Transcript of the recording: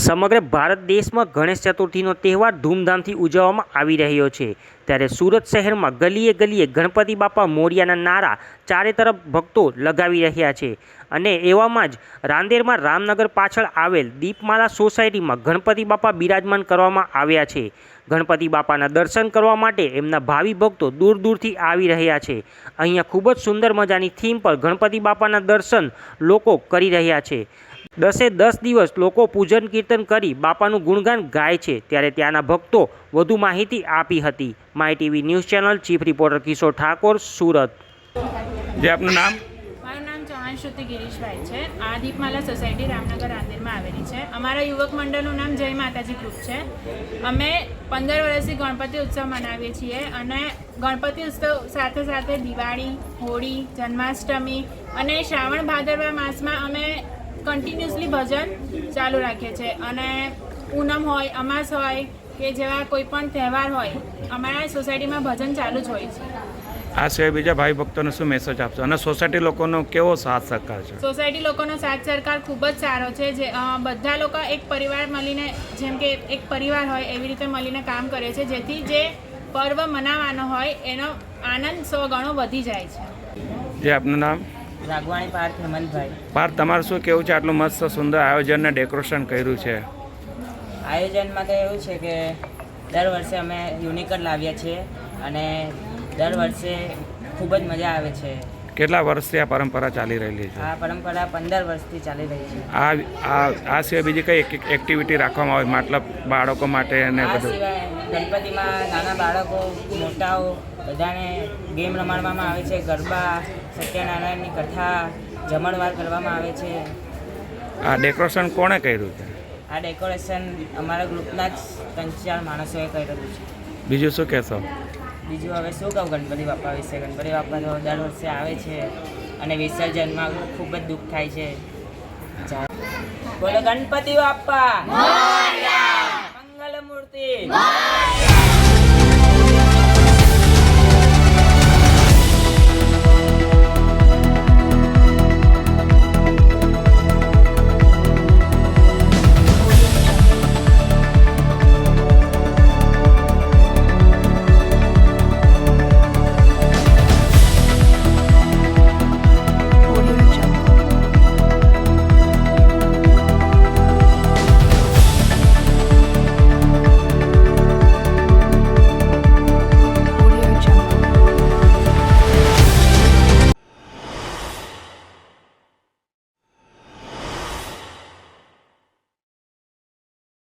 સમગ્ર ભારત દેશમાં ગણેશ ચતુર્થીનો તહેવાર ધૂમધામથી ઉજવવામાં આવી રહ્યો છે. ત્યારે સુરત શહેરમાં ગલીએ ગલીએ ગણપતિ બાપા મોરિયાના નારા ચારે તરફ ભક્તો લગાવી રહ્યા છે અને એવામાં જ રાંદેરમાં રામનગર પાછળ આવેલ દીપમાલા સોસાયટીમાં ગણપતિ બાપા બિરાજમાન કરવામાં આવ્યા છે. ગણપતિ બાપાના દર્શન કરવા માટે એમના ભાવિ ભક્તો દૂર દૂરથી આવી રહ્યા છે. અહીંયા ખૂબ જ સુંદર મજાની થીમ પર ગણપતિ બાપાના દર્શન લોકો કરી રહ્યા છે. દસે દસ દિવસ લોકો પૂજન કીર્તન કરી બાપાનું ગુણગાન ગાય છે. ત્યારે ત્યાંના ભક્તો વધુ માહિતી આપી હતી. My TV news channel chief reporter Kishore Thakor Surat. જે આપનું નામ? મારું નામ ચૌહાણ શ્રુતિ ગિરીશભાઈ છે. આ દીપમાલા સોસાયટી રામનગર રાંદેરમાં આવેલી છે. અમારા યુવક મંડળનું નામ જય માતાજી ગ્રુપ છે. અમે પંદર વર્ષથી ગણપતિ ઉત્સવ મનાવીએ છીએ અને ગણપતિ ઉત્સવ સાથે સાથે દિવાળી હોળી જન્માષ્ટમી અને શ્રાવણ ભાદરવા માસમાં અમે કન્ટિન્યુઅસલી ભજન ચાલુ રાખીએ છીએ અને પૂનમ હોય અમાસ હોય કે જેવા કોઈ પણ તહેવાર હોય અમારા સોસાયટીમાં ભજન ચાલુ જ હોય છે. આ સિવાય બીજા ભાઈ ભક્તોને શું મેસેજ આપશો? અને સોસાયટી લોકોનો કેવો સાથ સહકાર છે? સોસાયટી લોકોનો સાથ સરકાર ખૂબ જ સારો છે. જે બધા લોકો એક પરિવાર મળીને જેમ કે એક પરિવાર હોય એવી રીતે મળીને કામ કરે છે. જેથી જે પર્વ મનાવવાનો હોય એનો આનંદ સો ગણો વધી જાય છે. જે આપનું નામ? રાગવાણી પાર્ક હેમંતભાઈ. પાર્થ તમારું શું કેવું છે? આટલું મસ્ત સુંદર આયોજન ને ડેકોરેશન કર્યું છે. આયોજનમાં તો એવું છે કે દર વર્ષે અમે યુનિક જ લાવીએ છીએ અને દર વર્ષે ખૂબ જ મજા આવે છે. કેટલા વર્ષથી આ પરંપરા ચાલી રહેલી છે? આ પરંપરા પંદર વર્ષથી ચાલી રહી છે. આ આ આ સિવાય બીજી કઈ એક- એક્ટિવિટી રાખવામાં આવે? મતલબ બાળકો માટે અને બધું? ગણપતિમાં નાના બાળકો મોટાઓ બધાને ગેમ રમાડવામાં આવે છે. ગરબા સત્યનારાયણની કથા જમણવાર કરવામાં આવે છે. આ ડેકોરેશન કોણે કર્યું છે? આ ડેકોરેશન અમારા ગ્રુપના જ ત્રણ ચાર માણસોએ કરેલું છે. બીજું શું કહેશો? બીજું હવે શું કહું ગણપતિ બાપા વિશે? ગણપતિ બાપા તો દર વર્ષે આવે છે અને વિસર્જનમાં ખૂબ જ દુઃખ થાય છે. બોલો ગણપતિ બાપા. મંગલ મૂર્તિ.